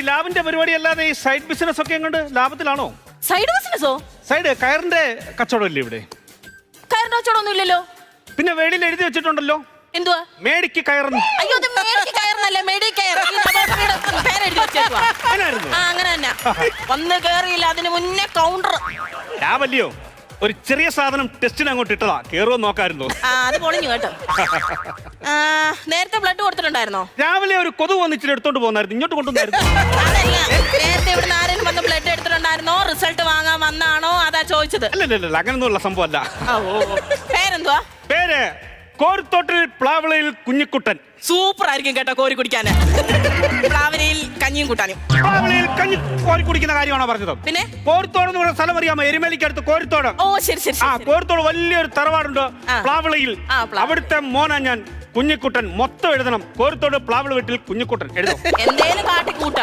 ഈ ലാബിന്റെ പരിപാടി അല്ലാതെ ഈ സൈഡ് ബിസിനസ് ഒക്കെ എങ്ങോട്ട് ലാഭത്തിലാണോ? സൈഡ് ബിസിനസ്സോ സൈഡ് കയറിന്റെ കച്ചവടം ഇല്ലേ ഇവിടെ? കയറിന്റെ കച്ചവടമൊന്നും ഇല്ലല്ലോ പിന്നെ വെളിയിൽ എഴുതി വെച്ചിട്ടുണ്ടല്ലോ. എന്തുവാ? മേടിക്ക് കയറുന്നു. അയ്യോ മേടിക്ക് കയറുന്നല്ല മേടി കയർ ഈ laboratory-യുടെ പേരെഴുതി വെച്ചേക്കുവാ. അങ്ങനായിരുന്നു. ആ അങ്ങനെ തന്നെ. വന്ന് കേറിയില്ല അതിന് മുന്നേ കൗണ്ടർ ലാബല്ലയോ ഒരു ചെറിയ സാധനം ടെസ്റ്റിന് അങ്ങോട്ട് ഇട്ടതാ. കേറുമെന്ന് നോക്കായിരുന്നു. ആ അത് പൊളിഞ്ഞു കേട്ടോ. ആ, നേരത്തെ ബ്ലഡ് കൊടുത്തിട്ടുണ്ടായിരുന്നോ? രാവിലെ ഒരു കൊതു വന്ന് ഇച്ചിരി എടുത്തോണ്ട് പോകുന്നായിരുന്നു ഇങ്ങോട്ട് കൊണ്ടുവന്നായിരുന്നു. അതല്ല നേരത്തെ ഇവിടുന്ന് ആരെങ്കിലും വന്ന് ബ്ലഡ് എടുത്തിട്ടുണ്ടായിരുന്നോ? റിസൾട്ട് വാങ്ങാൻ വന്നാണോ? അതാ ചോദിച്ചത്. അങ്ങനൊന്നുമുള്ള സംഭവം അല്ല ഓ, ഓ. പേരെന്തുവാ? പേര് കോരിത്തോട്ടിൽ പ്ലാവളയിൽ കുഞ്ഞിക്കുട്ടൻ. സൂപ്പർ ആയിരിക്കും കേട്ടോ കോരി കുടിക്കാൻ. പ്ലാവനയിൽ കഞ്ഞിയും കൂട്ടാനും. പ്ലാവളയിൽ കഞ്ഞി കോരി കുടിക്കുന്ന കാര്യമാണോ പറഞ്ഞത്? പിന്നെ? കോരിത്തോട് എന്ന് പറയുന്ന സ്ഥലം അറിയാമോ? എരുമേലിക്കടുത്ത് കോരിത്തോട്. ഓ ശരി ശരി ആ കോരിത്തോട് വലിയൊരു തറവാടുണ്ട്. പ്ലാവളയിൽ. അവിടുത്തെ മോന ഞാൻ കുഞ്ഞിക്കുട്ടൻ. മൊത്തം എഴുതണം. കോരിത്തോട് പ്ലാവള വീട്ടിൽ കുഞ്ഞിക്കുട്ടൻ. എഴുതും? എന്തേലും കാട്ടി കൂട്ട